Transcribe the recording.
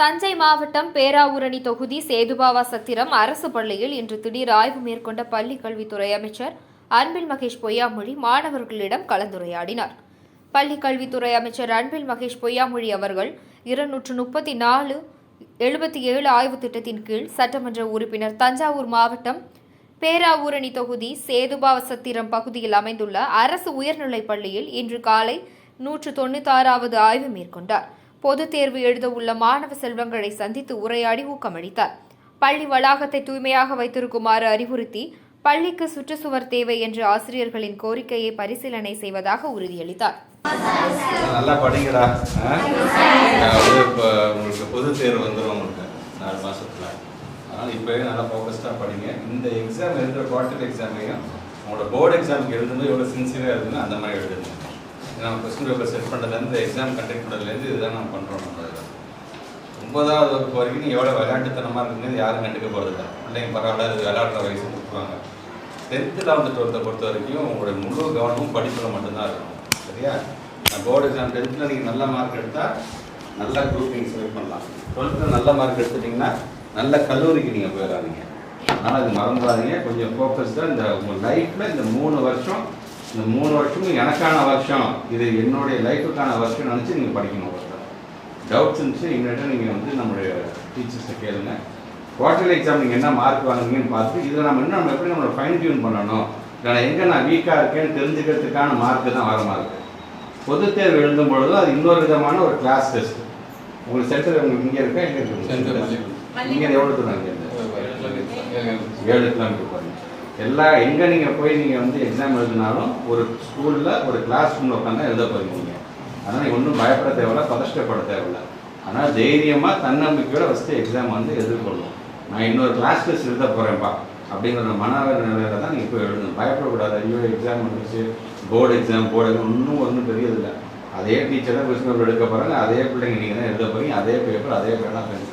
தஞ்சை மாவட்டம் பேராவூரணி தொகுதி சேதுபாவா சத்திரம் அரசு பள்ளியில் இன்று திடீர் ஆய்வு மேற்கொண்ட பள்ளி கல்வித்துறை அமைச்சர் அன்பில் மகேஷ் பொய்யாமொழி மாணவர்களிடம் கலந்துரையாடினார். பள்ளி கல்வித்துறை அமைச்சர் அன்பில் மகேஷ் பொய்யாமொழி அவர்கள் இருநூற்று முப்பத்தி நாலு எழுபத்தி ஏழு ஆய்வு திட்டத்தின் கீழ் சட்டமன்ற உறுப்பினர் தஞ்சாவூர் மாவட்டம் பேராவூரணி தொகுதி சேதுபாவ சத்திரம் பகுதியில் அமைந்துள்ள அரசு உயர்நிலைப் பள்ளியில் இன்று காலை நூற்று தொண்ணூத்தாறாவது ஆய்வு மேற்கொண்டார். பொதுத் தேர்வு எழுத உள்ள மாணவ செல்வங்களை சந்தித்து உரையாடி ஊக்கமளித்தார். பள்ளி வளாகத்தை தூய்மையாக வைத்திருக்குமாறு அறிவுறுத்தி பள்ளிக்கு சுற்றுச்சுவர் தேவை என்ற ஆசிரியர்களின் கோரிக்கையை பரிசீலனை செய்வதாக உறுதியளித்தார். நல்லா படிங்கடா உங்களுக்கு பொது தேர்வு வந்துடும் உங்களுக்கு நாலு மாசத்துல. அதனால் இப்போவே நல்லா ஃபோக்கஸ்டாக படிங்க. இந்த எக்ஸாம் எழுதுகிற குவார்டர் எக்ஸாமையும் உங்களோட போர்டு எக்ஸாமுக்கு எழுதும்போது எவ்வளோ சின்சியராக இருக்குன்னு அந்த மாதிரி எழுதுங்க. ஏன்னா கொஸ்டின் பேப்பர் செட் பண்ணுறதுலேருந்து எக்ஸாம் கண்டக்ட் பண்ணுறதுலேருந்து இதுதான் நான் பண்ணுறோம் நம்ம இதில் ஒன்பதாவது வகுப்பு வரைக்கும் எவ்வளோ விளையாட்டுத்தனமாக இருக்குங்கிறது யாரும் கண்டுக்க போகிறதில்ல பிள்ளைங்க பரவாயில்ல அது விளையாடுற வயசு கொடுத்துருவாங்க. டென்த்து லெவன்த்து டுவெல்த்தை பொறுத்த வரைக்கும் உங்களுடைய முழு கவனமும் படிப்பில் மட்டும்தான் இருக்கும் சரியா? நான் போர்டு எக்ஸாம் டென்த்தில் நீங்கள் நல்ல மார்க் எடுத்தால் நல்ல குரூப் நீங்கள் செலக்ட் பண்ணலாம் டுவெல்த்தில் நல்ல மார்க் எடுத்துட்டிங்கன்னா நல்ல கல்லூரிக்கு நீங்கள் போயிடாதீங்க. அதனால் அது மறந்துடாதீங்க. கொஞ்சம் ஃபோக்கஸ்டாக இந்த உங்கள் லைஃப்பில் இந்த மூணு வருஷம் இந்த மூணு வருஷமும் எனக்கான வருஷம் இது என்னுடைய லைஃபுக்கான வருஷம் நினச்சி நீங்கள் படிக்கணும் ஒருத்தர் டவுட்ஸ் இருந்துச்சு இமீடியட்டாக நீங்கள் வந்து நம்மளுடைய டீச்சர்ஸை கேளுங்க. குவார்டர்லி எக்ஸாம் நீங்கள் என்ன மார்க் வாங்குறீங்கன்னு பார்த்து இதில் நம்ம இன்னும் நம்ம எப்படி நம்மளை ஃபைன் டியூன் பண்ணணும்? இல்லை எங்கே நான் வீக்காக இருக்கேன்னு தெரிஞ்சுக்கிறதுக்கான மார்க்கு தான் வர மார்க்கு பொதுத் தேர்வு எழுதும் பொழுது அது இன்னொரு விதமான ஒரு கிளாஸ் டெஸ்ட் உங்களுக்கு சென்டர் உங்களுக்கு இங்கே இருக்கா எங்கே இருக்கு. நீங்கள் எவ்வளோ தூரம் இங்கேருந்து ஏழு கிலோமீட்டர். எல்லா எங்கே நீங்கள் போய் நீங்கள் வந்து எக்ஸாம் எழுதினாலும் ஒரு ஸ்கூலில் ஒரு கிளாஸ் ரூமில் உட்காந்து எழுத போகிறீங்க அதனால் ஒன்றும் பயப்பட தேவையில்ல பதஷ்டப்பட தேவையில்ல. ஆனால் தைரியமாக தன்னம்பிக்கையோட ஃபஸ்ட்டு எக்ஸாம் வந்து எதிர்கொள்ளும். நான் இன்னொரு கிளாஸ் டெஸ்ட் எழுத போகிறேன்ப்பா அப்படிங்கிற மன நிலையில தான் நீங்கள் போய் எழுதணும். பயப்படக்கூடாது. ஐயோ எக்ஸாம் வந்துச்சு போர்டு எக்ஸாம் போர்டு எக்ஸாம் ஒன்றும் பெரியதில்லை. அதே டீச்சர் தான் கொஸ்டின் எடுக்க போகிறாங்க அதே பிள்ளைங்க நீங்கள் தான் எழுத போகிறீங்க அதே பேப்பர் அதே பேனா